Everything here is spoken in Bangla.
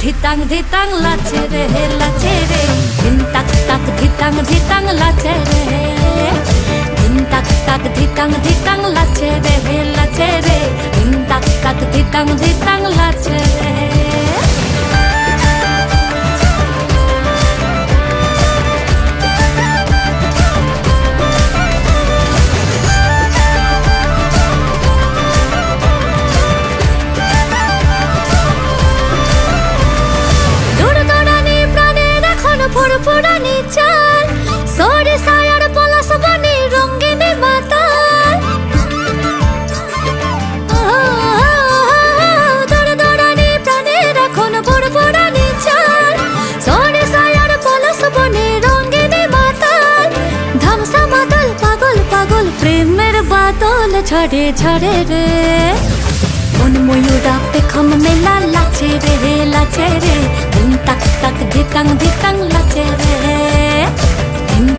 ধিতাং ধিতাং লাচে রে হে, লাচে রে। ধিন তাক তাক ধিতাং ধিতাং লাচে রে ধিন তাক তাক ধিতাং ধিতাং লাচে রে হে, লাচে রে। ধিন তাক তাক ধিতাং ধিতাং লাচে ফুরফুরানি চাল, সরে সায়ার পলাশ বনে রঙ্গিনী সায়ার পাগল পাগল, প্রেমের রে। ময়ূরা পেখম মেলা লাচে রে লাচে রে।